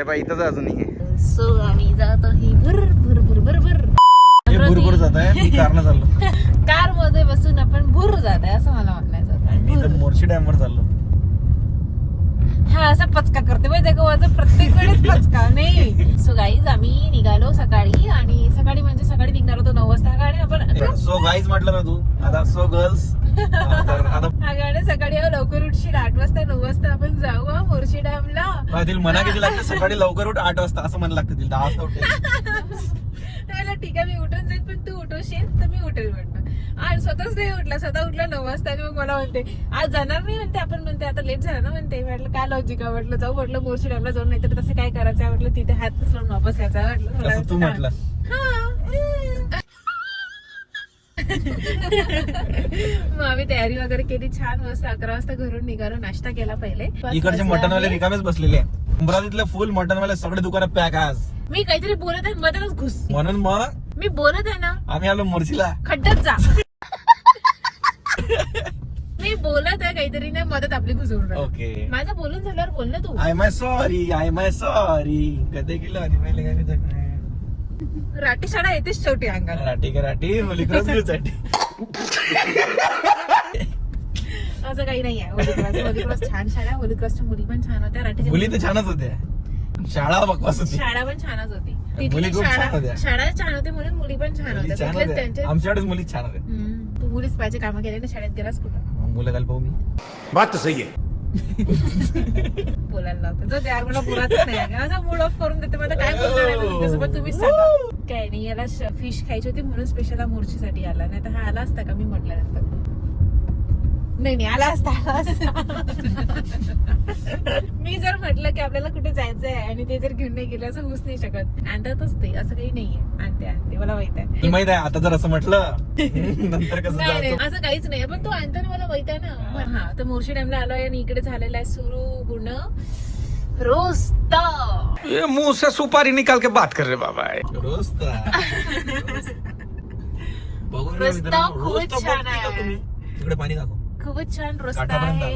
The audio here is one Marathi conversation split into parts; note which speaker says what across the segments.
Speaker 1: ते पाय इथंच अजूनही आहे
Speaker 2: सो आम्ही जात आहे भर भर भर भर भर.
Speaker 1: हे जात आहे मी कारण चाललो.
Speaker 2: कारमध्ये बसून आपण भुर जात आहे असं मला म्हणायचं
Speaker 1: आणि मी
Speaker 2: होतं.
Speaker 1: तर मोर्शी डॅम वर चाललो.
Speaker 2: हा असा पचका करते माहिती का माझं? प्रत्येक वेळेस पचका नाही. सो गाईज आम्ही निघालो सकाळी आणि सकाळी म्हणजे सकाळी निघणार होतो नऊ वाजता. गाडी आपण
Speaker 1: सो गाईज म्हटलं ना तू आता सो गर्ल्स आता
Speaker 2: हा गाडी सकाळी आहो, लवकर उठशील आठ वाजता नऊ वाजता आपण जाऊ हा मोर्शी डॅमला.
Speaker 1: मला तिला मना किती लागते? सकाळी लवकर उठ आठ वाजता असं म्हणलं लागतं तिला. दहा वाजता
Speaker 2: ठीक आहे मी उठून जाईल पण तू उठवशील? तर मी उठेल म्हटलं. आणि स्वतःच नाही उठला स्वतः उठला नऊ वाजता आणि मग मला म्हणते आज जाणार नाही म्हणते आपण म्हणते आता लेट झाला ना म्हणते. म्हटलं काय लॉजिक आहे? म्हटलं जाऊ म्हटलं मोर्शी डॅमला जाऊन नाही तर तसं काय करायचं? म्हटलं तिथे हात पसरून वापस यायचा म्हटलं.
Speaker 1: तू म्हटलं.
Speaker 2: हा. मग आम्ही तयारी वगैरे केली छान मस्त. अकरा वाजता घरून निघालो नाश्ता केला पहिले.
Speaker 1: इकडचे
Speaker 2: आम्ही-
Speaker 1: रिकामेच बसलेले अमरावतीतले फुल मटनवाले सगळे दुकानं पॅक आज.
Speaker 2: मी काहीतरी बोलत आहे मधूनच घुस.
Speaker 1: म्हणून मग
Speaker 2: मी बोलत आहे ना
Speaker 1: आम्ही आलो मोर्शीला.
Speaker 2: खड्ड्यात जा. मी बोलत आहे काहीतरी नाही मदत आपली घुसवून राहिली.
Speaker 1: ओके.
Speaker 2: माझं बोलून झाल्यावर बोल ना तू.
Speaker 1: I my sorry I my sorry कधी केलं
Speaker 2: राठी शाळा येतेच शेवटी अंगाला.
Speaker 1: राठी का राठी? होली क्रॉससाठी
Speaker 2: असं काही नाही आहे होली क्रॉस होली क्रॉस छान शाळा होली क्रॉसच्या मुली पण छान होत्या राठीच्या
Speaker 1: मुली तर छानच होत्या. शाळा बकवास होती.
Speaker 2: शाळा पण छानच होती.
Speaker 1: मुली
Speaker 2: तिथली
Speaker 1: खूप छान
Speaker 2: शाळा
Speaker 1: होत्या.
Speaker 2: शाळा छान होती म्हणून मुली पण छान
Speaker 1: मुली
Speaker 2: होत्या.
Speaker 1: छान
Speaker 2: तिथलेच त्यांचे
Speaker 1: होत्या आमच्याकडेच मुली छान होत्या.
Speaker 2: तू मुलीच पाहिजे कामं केले ना शाळेत गेलास कुठं?
Speaker 1: मुलं काल पाहू मी.
Speaker 3: बात तो सही है
Speaker 2: बोलायला लावतो. जो त्यार मला बोलायच नाही. आहे. असा मूड ऑफ करून देते. मला काय बोलणार तुझ्यासोबत तुम्हीच सांगा. काय नाही याला फिश खायची होती म्हणून स्पेशल मोर्चीसाठी आला. नाही तर हा आला असता का? मी म्हटल्यानंतर. नाही नाही आला असता आला असता. मी जर म्हटलं की आपल्याला कुठे जायचं आहे आणि ते जर घेऊन नाही गेले असं होऊच नाही शकत. आणतातच ते असं काही नाहीये. आणते आणते मला माहीत आहे.
Speaker 1: माहीत आहे आता जर असं म्हटलं नंतर कसं
Speaker 2: नाही नाही असं काहीच नाही पण तो आणताना मला माहीत आहे ना. पण हा तर मोर्शी डॅमला आलोय आणि इकडे झालेला आहे सुरू गुण. रोस्ता
Speaker 3: ये मुंह से सुपारी निकाल के बात कर रहे बाबा।
Speaker 1: बघून घ्या
Speaker 2: रस्ता
Speaker 1: रोज तर
Speaker 2: छान आहे.
Speaker 1: तिकडे पाणी दाखव
Speaker 2: खूपच छान रस्ता आहे.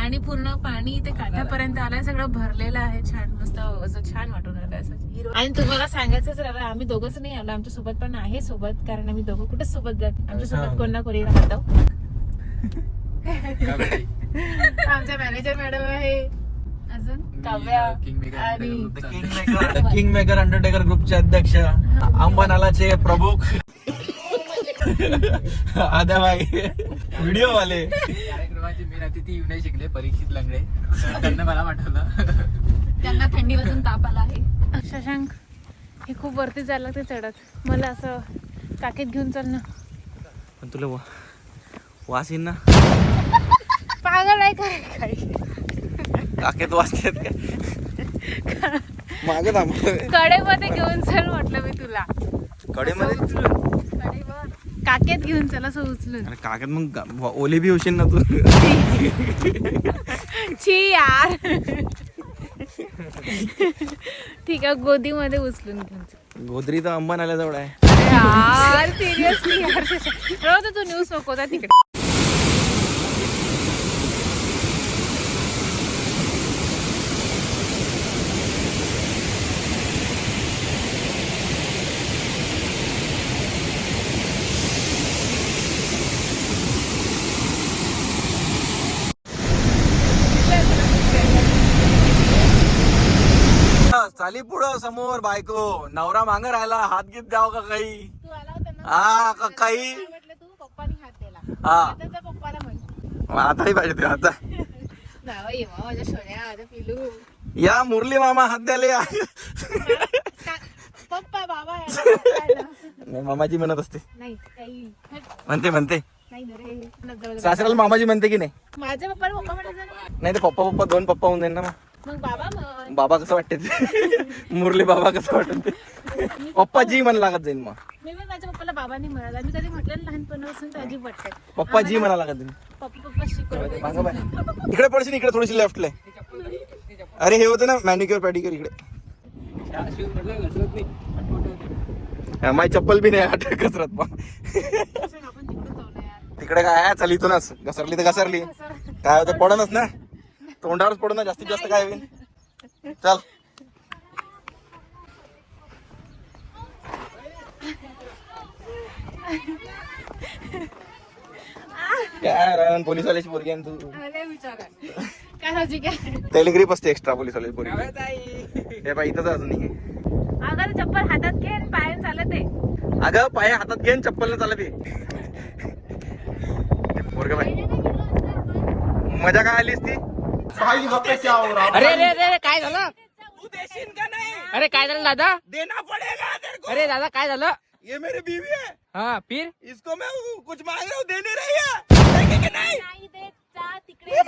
Speaker 2: आणि पूर्ण पाणी इथे काठापर्यंत आलंय सगळं भरलेलं आहे. छान मस्त असं छान वाटून आलं. आणि तुम्हाला सांगायचंच राहिलं आम्ही दोघंच नाही आलो. आमच्यासोबत पण आहे सोबत कारण आम्ही दोघं कुठे सोबत जात? आमच्या. सोबत कोण ना कोणी राहतो आमच्या मॅनेजर मॅडम आहे. काव्या आणि
Speaker 1: किंग मेकर अंडरटेकर ग्रुपचे अध्यक्ष. अंबनालाचे प्रमुख. आदाबाई. व्हिडिओ वाले
Speaker 4: कार्यक्रमाचे मेन अतिथी येऊ नाही शिकले परीक्षित लंगडे. त्यांना मला पाठवलं.
Speaker 5: त्यांना थंडी वाजून ताप आला आहे.
Speaker 2: शशांक हे खूप वरती जायला लागते चढत. मला असं काकेत घेऊन चल ना.
Speaker 1: पण तुला वा- वास येईन ना.
Speaker 2: पागल आहे काय काय?
Speaker 1: काकेत वास येत काय मागे थांब.
Speaker 2: कडेमध्ये घेऊन चल म्हटलं मी तुला.
Speaker 1: कडेमध्ये?
Speaker 2: कडेवर. काकेत घेऊन चल असं उचलून.
Speaker 1: अरे काकेत मग ओले बी होशील ना तू?
Speaker 2: छी यार. ठीक आहे गोदीमध्ये उचलून घेऊन.
Speaker 1: गोदरी तर अंबनाला जवळ आहे.
Speaker 2: अरे यार सिरियसली यार. तू न्यूज नको जा तिकडे.
Speaker 1: चाली पुढं समोर बायको. नवरा मांग राहिला हात घेत द्याव का काही?
Speaker 2: तू आला होता ना?
Speaker 1: हा का काही?
Speaker 2: म्हटलं तू पप्पानी हात दिला.
Speaker 1: हा.
Speaker 2: त्याचा पप्पाला म्हण.
Speaker 1: आताही पाहिजे ते आता.
Speaker 2: नाव ये मा, माझ्या सोन्या माझ्या पिलू.
Speaker 1: या मुरली मामा हात द्याले
Speaker 2: का- पप्पा बाबा याला पप्पा ना.
Speaker 1: नाही, मामाजी म्हणत असते.
Speaker 2: नाही काही.
Speaker 1: म्हणते म्हणते.
Speaker 2: नाही ना रे नजर-
Speaker 1: सासऱ्याला मामाजी म्हणते की नाही?
Speaker 2: माझ्या पप्पाला पप्पा.
Speaker 1: नाही तर पप्पा पप्पा दोन पप्पा होऊन जाईल ना मग.
Speaker 2: मग बाबा म्हण
Speaker 1: बाबा कसं वाटते ते? मुरली बाबा कसं वाटत ते? पप्पा जी म्हण लागत जाईल मग.
Speaker 2: मी पण माझ्या पप्पाला बाबांनी म्हणाला. मी कधी म्हटलं ना लहानपणापासून तर अजीब वाटतंय
Speaker 1: पप्पा जी म्हणा लागत जाईल
Speaker 2: पप्पा पप्पा शिकवलं.
Speaker 1: मागं बाय. इकडे पडशील इकडे थोडीशी लेफ्टला अरे हे होतं ना मॅनिक्युअर पॅडिक्युअर इकडे. हा, माझी चप्पल बी नाही आठ कसरत मग.
Speaker 2: आपण तिकडे
Speaker 1: काय आहे? चल इथूनच. घसरली तर घसरली. काय होतं पडणच ना. तोंडावरच पडू ना जास्तीत जास्त काय होईल. चल. काय राहून पोलीसवाल्याची पोरगी आहे तू.
Speaker 2: काय
Speaker 1: त्याला ग्रीप असते एक्स्ट्रा पोलीसवाल्याची पोरगी. हे बाई इथंच अजून नाही
Speaker 2: अगं चप्पल हातात घे आणि पायाने चालत आहे
Speaker 1: अगं पाय हातात घेऊन चप्पल चालत ये. पोरग बाई. मजा काय आलीस ती
Speaker 4: अरे अरे अरे काय झालं? अरे काय झालं दादा?
Speaker 1: देना पडेगा तेरे को।
Speaker 4: अरे दादा काय झालं?
Speaker 1: ये मेरी बीवी है।
Speaker 4: हा फिर
Speaker 1: इसको मैं कुछ मांग रहा हूँ दे नहीं रही है। देंगे कि नहीं?
Speaker 2: नाही देत जा तिकडे.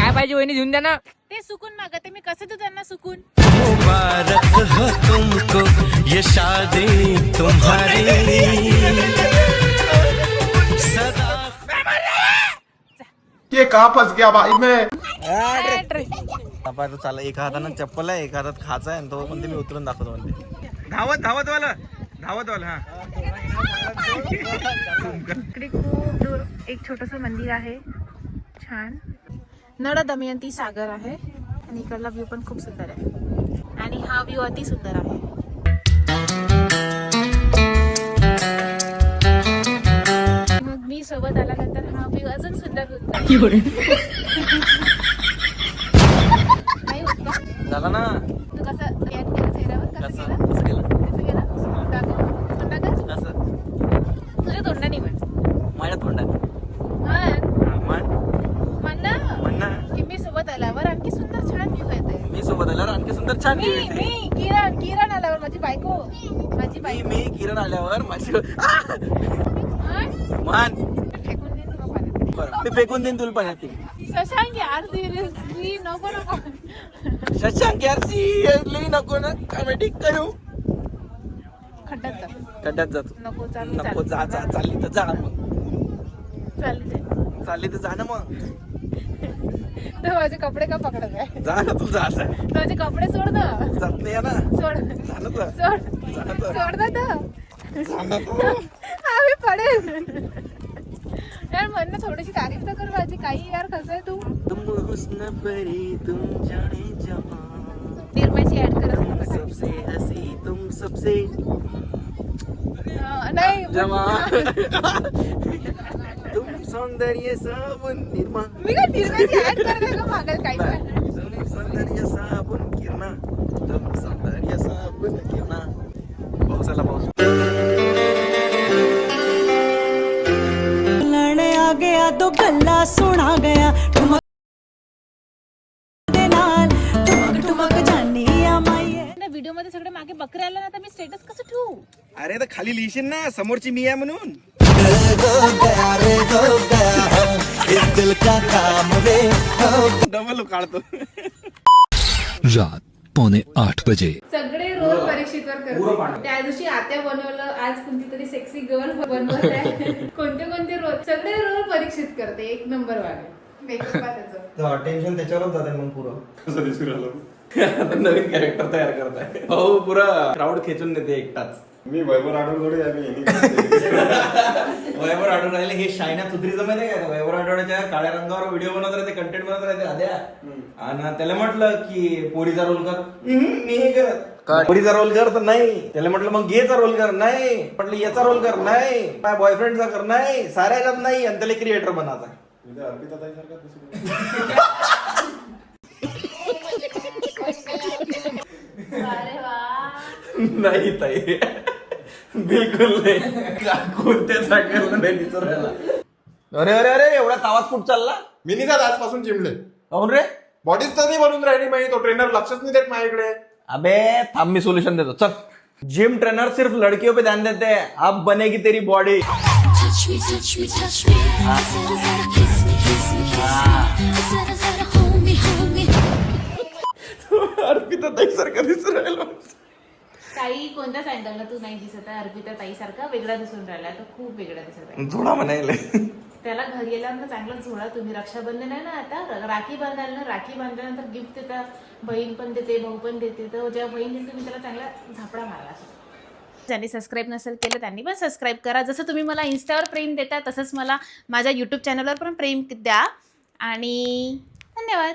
Speaker 4: काय पाहिजे वहिनी देऊन द्या ना.
Speaker 2: ते सुकून मागते मी कसं तू त्यांना सुकून?
Speaker 6: मुबारक हो तुमको ये शादी तुम्हारी।
Speaker 7: ये कहाँ फंस गया भाई मैं?
Speaker 1: आपण चाल एका हातानं चप्पल आहे एका हातात खाचा आहे आणि तो पण ते मी उतरून दाखवतो म्हणते. धावत धावत वाला धावत वाला हा.
Speaker 2: इकडे खूप दूर एक छोटस मंदिर आहे. छान. नळ दमयंती सागर आहे. आणि इकडला व्ह्यू पण खूप सुंदर आहे. आणि हा व्ह्यू अति सुंदर आहे. मी सोबत आल्यानंतर हा व्ह्यू अजून सुंदर
Speaker 1: झाला ना?
Speaker 2: तू कसं रिॲक्ट केलं चेहऱ्यावर? कसं
Speaker 1: कसं?
Speaker 2: केलं?
Speaker 1: कसं केलं?
Speaker 2: कसं केलं? दाखव. तोंडात
Speaker 1: कसं
Speaker 2: तुझ्या तोंडाने म्हण.
Speaker 1: माझ्या
Speaker 2: मी सोबत आल्यावर आणखी सुंदर छान व्ह्यू येते
Speaker 1: मी सोबत आल्यावर आणखी सुंदर छान
Speaker 2: मी
Speaker 1: view येते.
Speaker 2: मी किरण किरण आल्यावर माझी बायको. माझी
Speaker 1: मी
Speaker 2: बायको.
Speaker 1: मी किरण आल्यावर माझी. मान. बरं. मी फेकून देईन तुला पाण्यात. ती.
Speaker 2: शशांक यार सिरियसली नको नको.
Speaker 1: शशांक यार सिरियसली नको ना. कॉमेडी करू.
Speaker 2: खड्ड्यात जा.
Speaker 1: खड्ड्यात जातो.
Speaker 2: नको चाल
Speaker 1: नको जा जा चालली तर जा मग.
Speaker 2: चालली.
Speaker 1: चालली. तर जा ना मग.
Speaker 2: तर माझे कपडे का पकडत आहे?
Speaker 1: जा ना तू जा असं
Speaker 2: माझे कपडे सोड ना.
Speaker 1: जात नाही ना.
Speaker 2: सोड.
Speaker 1: जा ना तर.
Speaker 2: सोड.
Speaker 1: जा ना तर.
Speaker 2: सोड ना तर आम्ही पडेल. यार थोडीशी तारीफ तर कर माझी काही यार कसं आहे तू?
Speaker 1: तुम हुस्न परी तुम जाने जहां.
Speaker 2: ऍड कर.
Speaker 1: सबसे हसी तुम सबसे
Speaker 2: नाही
Speaker 1: जवां तुम सौंदर्य साबुन निर्मा
Speaker 2: मी काय निर्मयची ऍड करते का मागेल काही?
Speaker 1: सौंदर्य साबुन
Speaker 2: व्हिडिओमध्ये सगळे मागे बकरे आले ना तर स्टेटस कसं ठेवू?
Speaker 1: अरे तर खाली लिहिशील ना समोरची मी आहे म्हणून. डबल काढतो
Speaker 8: रात आठ बजे.
Speaker 2: सगळे रोल परीक्षेवर त्या दिवशी आत्या बनवलं आज कोणती तरी सेक्सी गर्ल बनवत आहे. कोणते कोणते रोल? सगळे परीक्षित करते एक नंबर वाले.
Speaker 1: टेन्शन मग पुरं. कसं दिसून राहिलं? नवीन कॅरेक्टर तयार करताय. भाऊ पुरा क्राऊड खेचून नेते एकटाच.
Speaker 7: मी वैभव राठोड थोडी
Speaker 1: वयवर आठवड राहिले हे शायना तुत्रीचं माहिती आहे का? वयवर आठवड्याच्या काळ्या रंगावर व्हिडिओ बनवत राहते कंटेंट बनवत राहते आद्या. आणि त्याला म्हटलं की पोरीचा रोल कर. "हम्म, मी हे करत. पोरीचा रोल कर तर नाही. त्याला म्हटलं मग गेचा रोल कर. नाही. म्हटलं याचा रोल कर. नाही. माझ्या बॉयफ्रेंडचा कर. नाही. साऱ्या ह्याच्यात नाही. आणि त्याला क्रिएटर बनायचा.
Speaker 7: अर्पिता ताई सारखा
Speaker 1: नाही ताई. बिलकुल नाही. कोणत्या जागेला नाही विचारायला. अरे अरे अरे एवढा तावात कुठ चालला?
Speaker 7: मी जात आजपासून जिमले
Speaker 1: काऊन रे?
Speaker 7: बॉडीच तर नाही बनून राहिली माहिती तो ट्रेनर लक्षच नाही देत माझ्याकडे.
Speaker 1: अबे थांब मी सोल्यूशन देतो चल. जिम ट्रेनर सिर्फ लड़कियों पे ध्यान देते हैं। अब बनेगी तेरी बॉडी. अर्पिता ताई सारखं दिसून राहिलो
Speaker 2: ताई कोणत्याच अँगलला तू नाही दिसत आहे? अर्पिता ताई सारखा वेगळा दिसून राहिला तो खूप वेगळा दिसत आहे.
Speaker 1: झोडा म्हणायला
Speaker 2: त्याला घरी गेल्यानंतर चांगलं चांगला झोळा तुम्ही रक्षाबंधन आहे ना आता राखी बांधायला ना राखी बांधल्यानंतर गिफ्ट देता बहीण पण देते भाऊ पण देते तर जेव्हा बहीण देते तुम्ही त्याला चांगला झापडा मारा ज्यांनी सबस्क्राईब नसेल केलं त्यांनी पण सबस्क्राईब करा. जसं तुम्ही मला इन्स्टावर प्रेम देता तसंच मला माझ्या यूट्यूब चॅनलवर पण प्रेम द्या. आणि धन्यवाद.